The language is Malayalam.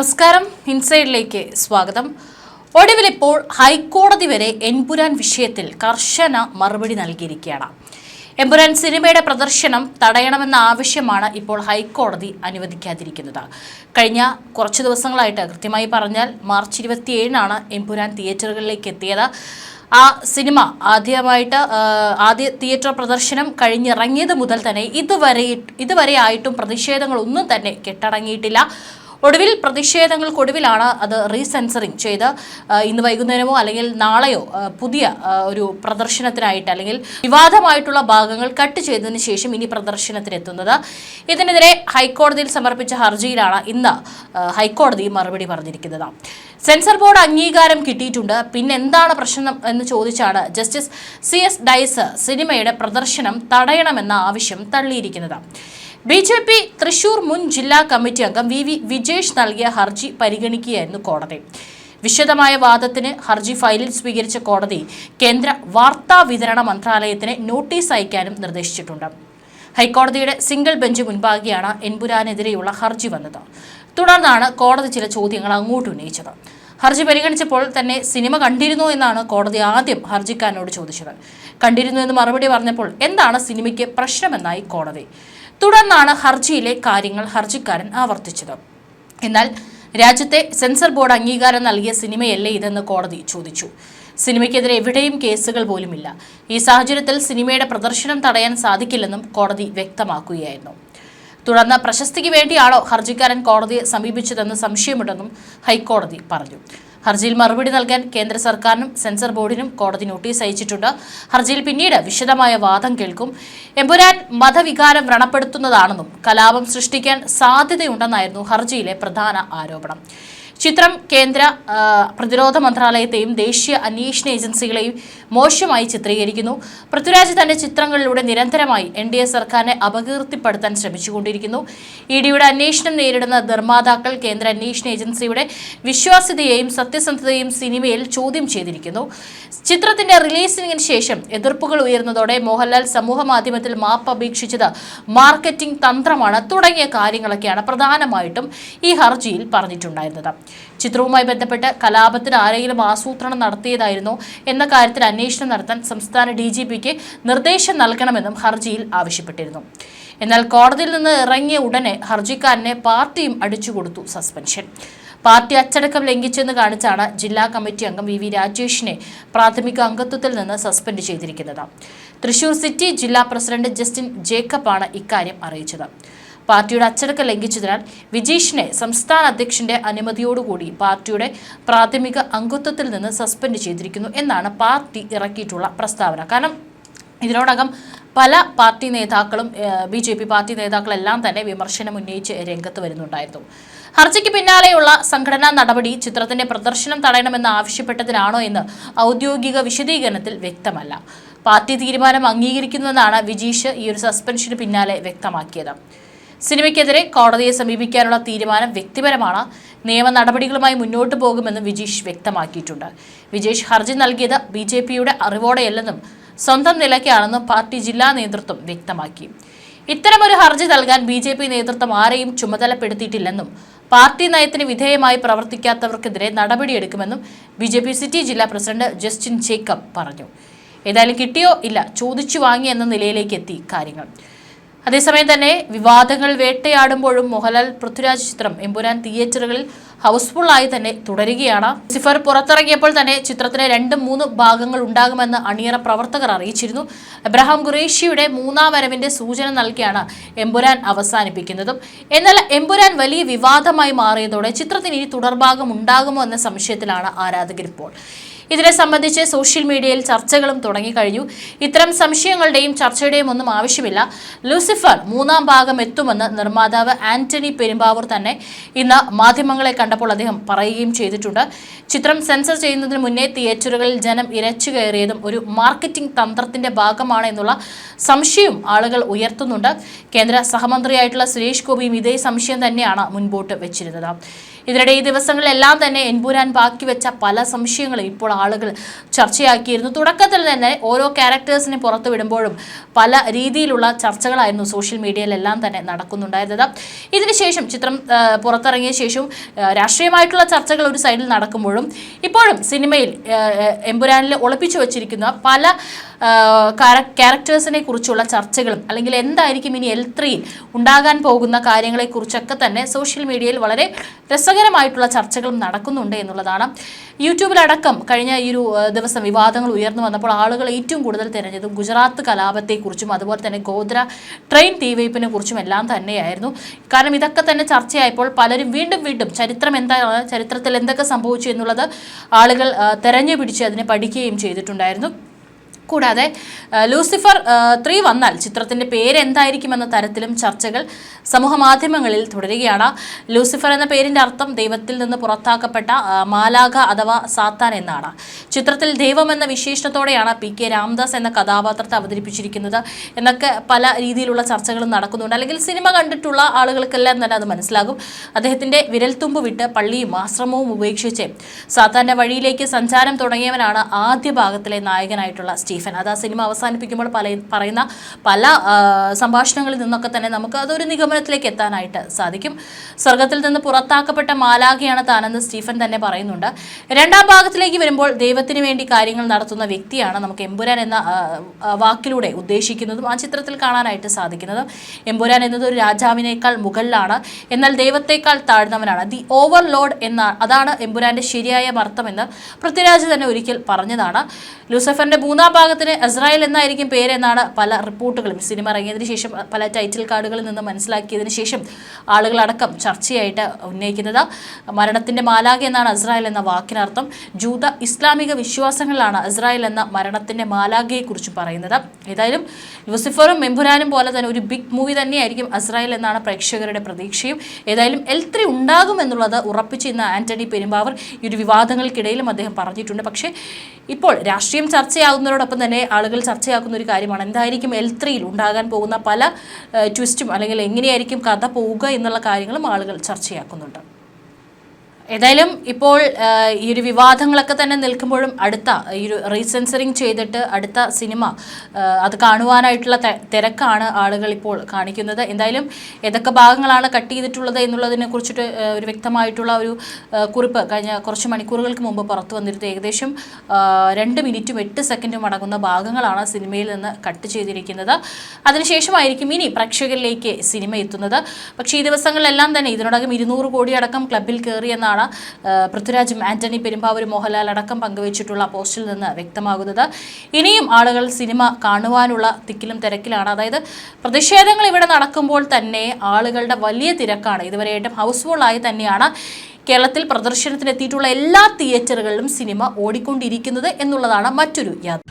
നമസ്കാരം. ഇൻസൈഡിലേക്ക് സ്വാഗതം. ഒടുവിൽ ഇപ്പോൾ ഹൈക്കോടതി വരെ എൻപുരാൻ വിഷയത്തിൽ കർശന മറുപടി നൽകിയിരിക്കുകയാണ്. എമ്പുരാൻ സിനിമയുടെ പ്രദർശനം തടയണമെന്ന ആവശ്യമാണ് ഇപ്പോൾ ഹൈക്കോടതി അനുവദിക്കാതിരിക്കുന്നത്. കഴിഞ്ഞ കുറച്ച് ദിവസങ്ങളായിട്ട് കൃത്യമായി പറഞ്ഞാൽ മാർച്ച് ഇരുപത്തിയേഴിനാണ് എമ്പുരാൻ തിയേറ്ററുകളിലേക്ക് എത്തിയത്. ആ സിനിമ ആദ്യമായിട്ട് ആദ്യ തിയേറ്റർ പ്രദർശനം കഴിഞ്ഞിറങ്ങിയത് മുതൽ തന്നെ ഇതുവരെ ഇതുവരെ ആയിട്ടും പ്രതിഷേധങ്ങളൊന്നും തന്നെ കെട്ടടങ്ങിയിട്ടില്ല. ഒടുവിൽ പ്രതിഷേധങ്ങൾക്കൊടുവിലാണ് അത് റീസെൻസറിങ് ചെയ്ത് ഇന്ന് വൈകുന്നേരമോ അല്ലെങ്കിൽ നാളെയോ പുതിയ ഒരു പ്രദർശനത്തിനായിട്ട് അല്ലെങ്കിൽ വിവാദമായിട്ടുള്ള ഭാഗങ്ങൾ കട്ട് ചെയ്തതിന് ശേഷം ഇനി പ്രദർശനത്തിനെത്തുന്നത്. ഇതിനെതിരെ ഹൈക്കോടതിയിൽ സമർപ്പിച്ച ഹർജിയിലാണ് ഇന്ന് ഹൈക്കോടതി മറുപടി പറഞ്ഞിരിക്കുന്നത്. സെൻസർ ബോർഡ് അംഗീകാരം കിട്ടിയിട്ടുണ്ട്. പിന്നെ എന്താണ് പ്രശ്നം എന്ന് ചോദിച്ചാണ് ജസ്റ്റിസ് സി എസ് ഡൈസ് സിനിമയുടെ പ്രദർശനം തടയണമെന്ന ആവശ്യം തള്ളിയിരിക്കുന്നത്. ബി ജെ പി തൃശൂർ മുൻ ജില്ലാ കമ്മിറ്റി അംഗം വി വി വിജേഷ് നൽകിയ ഹർജി പരിഗണിക്കുകയായിരുന്നു കോടതി. വിശദമായ വാദത്തിന് ഹർജി ഫയലിൽ സ്വീകരിച്ച കോടതി കേന്ദ്ര വാർത്താ വിതരണ മന്ത്രാലയത്തിന് നോട്ടീസ് അയക്കാനും നിർദ്ദേശിച്ചിട്ടുണ്ട്. ഹൈക്കോടതിയുടെ സിംഗിൾ ബെഞ്ച് മുൻപാകെയാണ് എൻപുരാനെതിരെയുള്ള ഹർജി വന്നത്. തുടർന്നാണ് കോടതി ചില ചോദ്യങ്ങൾ അങ്ങോട്ട് ഉന്നയിച്ചത്. ഹർജി പരിഗണിച്ചപ്പോൾ തന്നെ സിനിമ കണ്ടിരുന്നു എന്നാണ് കോടതി ആദ്യം ഹർജിക്കാരനോട് ചോദിച്ചത്. കണ്ടിരുന്നു എന്ന് മറുപടി പറഞ്ഞപ്പോൾ എന്താണ് സിനിമയ്ക്ക് പ്രശ്നമെന്നായി കോടതി. തുടർന്നാണ് ഹർജിയിലെ കാര്യങ്ങൾ ഹർജിക്കാരൻ ആവർത്തിച്ചത്. എന്നാൽ രാജ്യത്തെ സെൻസർ ബോർഡ് അംഗീകാരം നൽകിയ സിനിമയല്ലേ ഇതെന്ന് കോടതി ചോദിച്ചു. സിനിമയ്ക്കെതിരെ എവിടെയും കേസുകൾ പോലുമില്ല. ഈ സാഹചര്യത്തിൽ സിനിമയുടെ പ്രദർശനം തടയാൻ സാധിക്കില്ലെന്നും കോടതി വ്യക്തമാക്കുകയായിരുന്നു. തുടർന്ന് പ്രശസ്തിക്ക് വേണ്ടിയാണോ ഹർജിക്കാരൻ കോടതിയെ സമീപിച്ചതെന്ന് സംശയമുണ്ടെന്നും ഹൈക്കോടതി പറഞ്ഞു. ഹർജിയിൽ മറുപടി നൽകാൻ കേന്ദ്ര സർക്കാരിനും സെൻസർ ബോർഡിനും കോടതി നോട്ടീസ് അയച്ചിട്ടുണ്ട്. ഹർജിയിൽ പിന്നീട് വിശദമായ വാദം കേൾക്കും. എമ്പുരാൻ മതവികാരം വ്രണപ്പെടുത്തുന്നതാണെന്നും കലാപം സൃഷ്ടിക്കാൻ സാധ്യതയുണ്ടെന്നായിരുന്നു ഹർജിയിലെ പ്രധാന ആരോപണം. ചിത്രം കേന്ദ്ര പ്രതിരോധ മന്ത്രാലയത്തെയും ദേശീയ അന്വേഷണ ഏജൻസികളെയും മോശമായി ചിത്രീകരിക്കുന്നു. പൃഥ്വിരാജ് തന്റെ ചിത്രങ്ങളിലൂടെ നിരന്തരമായി എൻ ഡി എ സർക്കാരിനെ അപകീർത്തിപ്പെടുത്താൻ ശ്രമിച്ചുകൊണ്ടിരിക്കുന്നു. ഇ ഡിയുടെ അന്വേഷണം നേരിടുന്ന നിർമ്മാതാക്കൾ കേന്ദ്ര അന്വേഷണ ഏജൻസിയുടെ വിശ്വാസ്യതയെയും സത്യസന്ധതയും സിനിമയിൽ ചോദ്യം ചെയ്തിരിക്കുന്നു. ചിത്രത്തിന്റെ റിലീസിംഗിന് ശേഷം എതിർപ്പുകൾ ഉയർന്നതോടെ മോഹൻലാൽ സമൂഹ മാധ്യമത്തിൽ മാപ്പ് അപേക്ഷിച്ചത് മാർക്കറ്റിംഗ് തന്ത്രമാണ് തുടങ്ങിയ കാര്യങ്ങളൊക്കെയാണ് പ്രധാനമായിട്ടും ഈ ഹർജിയിൽ പറഞ്ഞിട്ടുണ്ടായിരുന്നത്. ചിത്രവുമായി ബന്ധപ്പെട്ട് കലാപത്തിന് ആരെങ്കിലും ആസൂത്രണം നടത്തിയതായിരുന്നോ എന്ന കാര്യത്തിൽ അന്വേഷണം നടത്താൻ സംസ്ഥാന ഡി ജി പിക്ക് നിർദ്ദേശം നൽകണമെന്നും ഹർജിയിൽ ആവശ്യപ്പെട്ടിരുന്നു. എന്നാൽ കോടതിയിൽ നിന്ന് ഇറങ്ങിയ ഉടനെ ഹർജിക്കാരനെ പാർട്ടിയും അടിച്ചുകൊടുത്തു സസ്പെൻഷൻ. പാർട്ടി അച്ചടക്കം ലംഘിച്ചെന്ന് കാണിച്ചാണ് ജില്ലാ കമ്മിറ്റി അംഗം വി വി രാജേഷിനെ പ്രാഥമിക അംഗത്വത്തിൽ നിന്ന് സസ്പെൻഡ് ചെയ്തിരിക്കുന്നത്. തൃശൂർ സിറ്റി ജില്ലാ പ്രസിഡന്റ് ജസ്റ്റിൻ ജേക്കബാണ് ഇക്കാര്യം അറിയിച്ചത്. പാർട്ടിയുടെ അച്ചടക്കം ലംഘിച്ചതിനാൽ വിജീഷിനെ സംസ്ഥാന അധ്യക്ഷന്റെ അനുമതിയോടുകൂടി പാർട്ടിയുടെ പ്രാഥമിക അംഗത്വത്തിൽ നിന്ന് സസ്പെൻഡ് ചെയ്തിരിക്കുന്നു എന്നാണ് പാർട്ടി ഇറക്കിയിട്ടുള്ള പ്രസ്താവന. കാരണം ഇതിനോടകം പല പാർട്ടി നേതാക്കളും ബി ജെ പി പാർട്ടി നേതാക്കളെല്ലാം തന്നെ വിമർശനം ഉന്നയിച്ച് രംഗത്ത് വരുന്നുണ്ടായിരുന്നു. ഹർജിക്ക് പിന്നാലെയുള്ള സംഘടനാ നടപടി ചിത്രത്തിന്റെ പ്രദർശനം തടയണമെന്ന് ആവശ്യപ്പെട്ടതിനാണോ എന്ന് ഔദ്യോഗിക വിശദീകരണത്തിൽ വ്യക്തമല്ല. പാർട്ടി തീരുമാനം അംഗീകരിക്കുന്നുവെന്നാണ് വിജീഷ് ഈ ഒരു സസ്പെൻഷന് പിന്നാലെ വ്യക്തമാക്കിയത്. സിനിമയ്ക്കെതിരെ കോടതിയെ സമീപിക്കാനുള്ള തീരുമാനം വ്യക്തിപരമാണ്. നിയമ നടപടികളുമായി മുന്നോട്ട് പോകുമെന്നും വിജീഷ് വ്യക്തമാക്കിയിട്ടുണ്ട്. വിജേഷ് ഹർജി നൽകിയത് ബി ജെ പിയുടെ അറിവോടെയല്ലെന്നും സ്വന്തം നിലയ്ക്കാണെന്നും പാർട്ടി ജില്ലാ നേതൃത്വം വ്യക്തമാക്കി. ഇത്തരമൊരു ഹർജി നൽകാൻ ബി ജെ പി നേതൃത്വം ആരെയും ചുമതലപ്പെടുത്തിയിട്ടില്ലെന്നും പാർട്ടി നയത്തിന് വിധേയമായി പ്രവർത്തിക്കാത്തവർക്കെതിരെ നടപടിയെടുക്കുമെന്നും ബി ജെ പി സിറ്റി ജില്ലാ പ്രസിഡന്റ് ജസ്റ്റിൻ ജേക്കബ് പറഞ്ഞു. ഏതായാലും കിട്ടിയോ ഇല്ല ചോദിച്ചു വാങ്ങി എന്ന നിലയിലേക്ക് എത്തി കാര്യങ്ങൾ. അതേസമയം തന്നെ വിവാദങ്ങൾ വേട്ടയാടുമ്പോഴും മോഹൻലാൽ പൃഥ്വിരാജ് ചിത്രം എമ്പുരാൻ തിയേറ്ററുകളിൽ ഹൗസ്ഫുൾ ആയി തന്നെ തുടരുകയാണ്. സിഫർ പുറത്തിറങ്ങിയപ്പോൾ തന്നെ ചിത്രത്തിന് രണ്ട് മൂന്ന് ഭാഗങ്ങൾ ഉണ്ടാകുമെന്ന് അണിയറ പ്രവർത്തകർ അറിയിച്ചിരുന്നു. എബ്രഹാം ഖുറേഷിയുടെ മൂന്നാം വരവിന്റെ സൂചന നൽകിയാണ് എമ്പുരാൻ അവസാനിപ്പിക്കുന്നതും. എന്നാൽ എമ്പുരാൻ വലിയ വിവാദമായി മാറിയതോടെ ചിത്രത്തിന് ഇനി തുടർഭാഗം ഉണ്ടാകുമോ എന്ന സംശയത്തിലാണ് ആരാധകരിപ്പോൾ. ഇതിനെ സംബന്ധിച്ച് സോഷ്യൽ മീഡിയയിൽ ചർച്ചകളും തുടങ്ങിക്കഴിഞ്ഞു. ഇത്തരം സംശയങ്ങളുടെയും ചർച്ചയുടെയും ഒന്നും ആവശ്യമില്ല. ലൂസിഫർ മൂന്നാം ഭാഗം എത്തുമെന്ന് നിർമ്മാതാവ് ആന്റണി പെരുമ്പാവൂർ തന്നെ ഇന്ന് മാധ്യമങ്ങളെ കണ്ടപ്പോൾ അദ്ദേഹം പറയുകയും ചെയ്തിട്ടുണ്ട്. ചിത്രം സെൻസർ ചെയ്യുന്നതിന് മുന്നേ തിയേറ്ററുകളിൽ ജനം ഇരച്ചു കയറിയതും ഒരു മാർക്കറ്റിംഗ് തന്ത്രത്തിന്റെ ഭാഗമാണ് എന്നുള്ള സംശയം ആളുകൾ ഉയർത്തുന്നുണ്ട്. കേന്ദ്ര സഹമന്ത്രിയായിട്ടുള്ള സുരേഷ് ഗോപിയും ഇതേ സംശയം തന്നെയാണ് മുൻപോട്ട് വെച്ചിരുന്നത്. ഇതിനിടെ ഈ ദിവസങ്ങളിലെല്ലാം തന്നെ എൻപുരാൻ ബാക്കി വെച്ച പല സംശയങ്ങളും ഇപ്പോൾ ആളുകൾ ചർച്ചയാക്കിയിരുന്നു. തുടക്കത്തിൽ തന്നെ ഓരോ ക്യാരക്ടേഴ്സിനെ പുറത്തു വിടുമ്പോഴും പല രീതിയിലുള്ള ചർച്ചകളായിരുന്നു സോഷ്യൽ മീഡിയയിലെല്ലാം തന്നെ നടക്കുന്നുണ്ടായിരുന്നത്. ഇതിനുശേഷം ചിത്രം പുറത്തിറങ്ങിയ ശേഷവും രാഷ്ട്രീയമായിട്ടുള്ള ചർച്ചകൾ ഒരു സൈഡിൽ നടക്കുമ്പോഴും ഇപ്പോഴും സിനിമയിൽ എമ്പുരാനിൽ ഒളിപ്പിച്ചു വച്ചിരിക്കുന്ന പല ക്യാരക്ടേഴ്സിനെ കുറിച്ചുള്ള ചർച്ചകളും അല്ലെങ്കിൽ എന്തായിരിക്കും ഇനി എൽ ത്രീയിൽ ഉണ്ടാകാൻ പോകുന്ന കാര്യങ്ങളെക്കുറിച്ചൊക്കെ തന്നെ സോഷ്യൽ മീഡിയയിൽ വളരെ രസകരമായിട്ടുള്ള ചർച്ചകളും നടക്കുന്നുണ്ട് എന്നുള്ളതാണ്. യൂട്യൂബിലടക്കം കഴിഞ്ഞ ഈ ഒരു ദിവസം വിവാദങ്ങൾ ഉയർന്നു വന്നപ്പോൾ ആളുകൾ ഏറ്റവും കൂടുതൽ തിരഞ്ഞതും ഗുജറാത്ത് കലാപത്തെക്കുറിച്ചും അതുപോലെ തന്നെ ഗോദ്ര ട്രെയിൻ തീവയ്പ്പിനെ കുറിച്ചും എല്ലാം തന്നെയായിരുന്നു. കാരണം ഇതൊക്കെ തന്നെ ചർച്ചയായപ്പോൾ പലരും വീണ്ടും വീണ്ടും ചരിത്രം എന്താണ് ചരിത്രത്തിൽ എന്തൊക്കെ സംഭവിച്ചു എന്നുള്ളത് ആളുകൾ തെരഞ്ഞു പിടിച്ച് അതിനെ പഠിക്കുകയും ചെയ്തിട്ടുണ്ടായിരുന്നു. കൂടാതെ ലൂസിഫർ ത്രീ വന്നാൽ ചിത്രത്തിന്റെ പേര് എന്തായിരിക്കുമെന്ന തരത്തിലും ചർച്ചകൾ സമൂഹ മാധ്യമങ്ങളിൽ തുടരുകയാണ്. ലൂസിഫർ എന്ന പേരിന്റെ അർത്ഥം ദൈവത്തിൽ നിന്ന് പുറത്താക്കപ്പെട്ട മാലാഖ അഥവാ സാത്താൻ എന്നാണ്. ചിത്രത്തിൽ ദൈവം എന്ന വിശേഷണത്തോടെയാണ് പി കെ രാംദാസ് എന്ന കഥാപാത്രത്തെ അവതരിപ്പിച്ചിരിക്കുന്നത് എന്നൊക്കെ പല രീതിയിലുള്ള ചർച്ചകളും നടക്കുന്നുണ്ട്. അല്ലെങ്കിൽ സിനിമ കണ്ടിട്ടുള്ള ആളുകൾക്കെല്ലാം തന്നെ അത് മനസ്സിലാകും. അദ്ദേഹത്തിന്റെ വിരൽത്തുമ്പ് വിട്ട് പള്ളിയും ആശ്രമവും ഉപേക്ഷിച്ച് സാത്താന്റെ വഴിയിലേക്ക് സഞ്ചാരം തുടങ്ങിയവനാണ് ആദ്യ ഭാഗത്തിലെ നായകനായിട്ടുള്ള സ്റ്റീഫൻ അത് ആ സിനിമ അവസാനിപ്പിക്കുമ്പോൾ പല പറയുന്ന പല സംഭാഷണങ്ങളിൽ നിന്നൊക്കെ തന്നെ നമുക്ക് അതൊരു നിഗമനത്തിലേക്ക് എത്താനായിട്ട് സാധിക്കും. സ്വർഗത്തിൽ നിന്ന് പുറത്താക്കപ്പെട്ട മാലാഖയാണ് താനെന്ന് സ്റ്റീഫൻ തന്നെ പറയുന്നുണ്ട്. രണ്ടാം ഭാഗത്തിലേക്ക് വരുമ്പോൾ ദൈവത്തിന് വേണ്ടി കാര്യങ്ങൾ നടത്തുന്ന വ്യക്തിയാണ് നമുക്ക് എമ്പുരാൻ എന്ന വാക്കിലൂടെ ഉദ്ദേശിക്കുന്നതും ആ ചിത്രത്തിൽ കാണാനായിട്ട് സാധിക്കുന്നതും. എമ്പുരാൻ എന്നത് ഒരു രാജാവിനേക്കാൾ മുകളിലാണ് എന്നാൽ ദൈവത്തേക്കാൾ താഴ്ന്നവനാണ്. ദി ഓവർലോഡ് എന്ന അതാണ് എമ്പുരാന്റെ ശരിയായ അർത്ഥമെന്ന് പൃഥ്വിരാജ് തന്നെ ഒരിക്കൽ പറഞ്ഞതാണ്. ലൂസഫറിന്റെ മൂന്നാം ഭാഗത്തിന് ഇസ്രായേൽ എന്നായിരിക്കും പേരെന്നാണ് പല റിപ്പോർട്ടുകളും. സിനിമ ഇറങ്ങിയതിനു ശേഷം പല ടൈറ്റിൽ കാർഡുകളിൽ നിന്ന് മനസ്സിലാക്കിയതിനു ശേഷം ആളുകളടക്കം ചർച്ചയായിട്ട് ഉന്നയിക്കുന്നത്. മരണത്തിന്റെ മാലാഖ എന്നാണ് ഇസ്രായേൽ എന്ന വാക്കിനർത്ഥം. ജൂത ഇസ്ലാമിക വിശ്വാസങ്ങളിലാണ് ഇസ്രായേൽ എന്ന മരണത്തിന്റെ മാലാഖയെക്കുറിച്ച് പറയുന്നത്. ഏതായാലും ലൂസിഫറും മെമ്പുരാനും പോലെ തന്നെ ഒരു ബിഗ് മൂവി തന്നെയായിരിക്കും ഇസ്രായേൽ എന്നാണ് പ്രേക്ഷകരുടെ പ്രതീക്ഷയും. ഏതായാലും എൽ ത്രീ ഉണ്ടാകും എന്നുള്ളത് ഉറപ്പിച്ച് ഇന്ന് ആന്റണി പെരുമ്പാവർ ഈ ഒരു വിവാദങ്ങൾക്കിടയിലും അദ്ദേഹം പറഞ്ഞിട്ടുണ്ട്. പക്ഷേ ഇപ്പോൾ രാഷ്ട്രീയം ചർച്ചയാകുന്നതോടൊപ്പം തന്നെ ആളുകൾ ചർച്ചയാക്കുന്ന ഒരു കാര്യമാണ്. എന്തായിരിക്കും എൽ ത്രീയിൽ ഉണ്ടാകാൻ പോകുന്ന പല ട്വിസ്റ്റും അല്ലെങ്കിൽ എങ്ങനെയായിരിക്കും കഥ പോവുക എന്നുള്ള കാര്യങ്ങളും ആളുകൾ ചർച്ചയാക്കുന്നുണ്ട്. ഏതായാലും ഇപ്പോൾ ഈ ഒരു വിവാദങ്ങളൊക്കെ തന്നെ നിൽക്കുമ്പോഴും അടുത്ത ഈ ഒരു റീസെൻസറിങ് ചെയ്തിട്ട് അടുത്ത സിനിമ അത് കാണുവാനായിട്ടുള്ള തിരക്കാണ് ആളുകൾ ഇപ്പോൾ കാണിക്കുന്നത്. എന്തായാലും ഏതൊക്കെ ഭാഗങ്ങളാണ് കട്ട് ചെയ്തിട്ടുള്ളത് എന്നുള്ളതിനെ കുറിച്ചിട്ട് ഒരു വ്യക്തമായിട്ടുള്ള ഒരു കുറിപ്പ് കഴിഞ്ഞ കുറച്ച് മണിക്കൂറുകൾക്ക് മുമ്പ് പുറത്തു വന്നിരുന്നത് ഏകദേശം രണ്ട് മിനിറ്റും എട്ട് സെക്കൻഡും അടങ്ങുന്ന ഭാഗങ്ങളാണ് സിനിമയിൽ നിന്ന് കട്ട് ചെയ്തിരിക്കുന്നത്. അതിനുശേഷമായിരിക്കും ഇനി പ്രേക്ഷകരിലേക്ക് സിനിമ എത്തുന്നത്. പക്ഷേ ഈ ദിവസങ്ങളിലെല്ലാം തന്നെ ഇതിനോടകം ഇരുന്നൂറ് കോടി അടക്കം ക്ലബിൽ കയറിയെന്നാണ് ആ, പൃഥ്വിരാജും ആന്റണി പെരുമ്പാവൂർ മോഹൻലാൽ അടക്കം പങ്കുവച്ചിട്ടുള്ള പോസ്റ്റിൽ നിന്ന് വ്യക്തമാകുന്നത്. ഇനിയും ആളുകൾ സിനിമ കാണുവാനുള്ള തിക്കിലും തിരക്കിലാണ്. അതായത് പ്രതിഷേധങ്ങൾ ഇവിടെ നടക്കുമ്പോൾ തന്നെ ആളുകളുടെ വലിയ തിരക്കാണ്. ഇതുവരെയായിട്ടും ഹൗസ് ആയി തന്നെയാണ് കേരളത്തിൽ പ്രദർശനത്തിനെത്തിയിട്ടുള്ള എല്ലാ തിയേറ്ററുകളിലും സിനിമ ഓടിക്കൊണ്ടിരിക്കുന്നത് എന്നുള്ളതാണ് മറ്റൊരു യാത്ര.